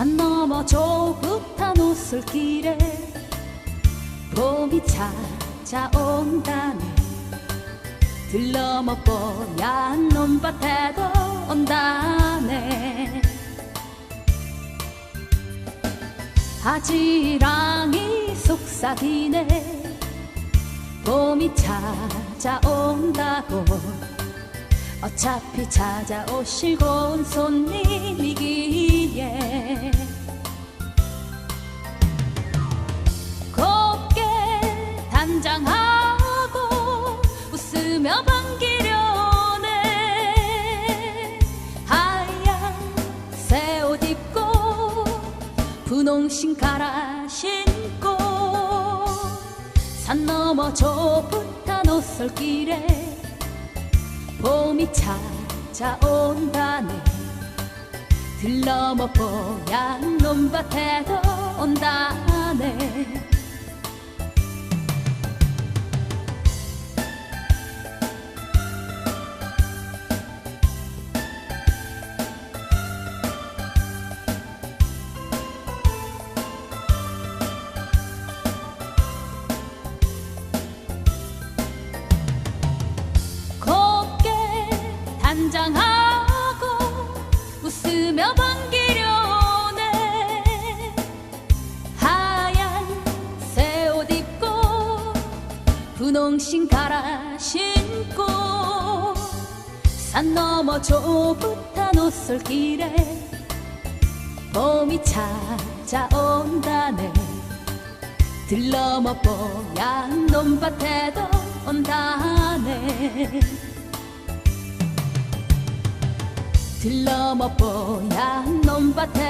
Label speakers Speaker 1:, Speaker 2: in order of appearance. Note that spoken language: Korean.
Speaker 1: 산 너머 좁은 옷솔길에 봄이 찾아온다네 들러먹 뽀얀 논밭에도 온다네. 바지랑이 속삭이네. 봄이 찾아온다고 어차피 찾아오실 고운 손님이기에 곱게 단장하고 웃으며 반기려네. 하얀 새 옷 입고 분홍신 갈아 신고 산 너머 좁은 옷솔길에 봄이 찾아온다네. 들러머 뽀얀 논밭에도 온다 웃으며 반기려네 하얀 새 옷 입고 분홍신 갈아 신고 산 너머 좁은 옷솔길에 봄이 찾아온다네. 들러머 뽀얀 논밭에도 온다네 들러머 뽀얀 논밭에도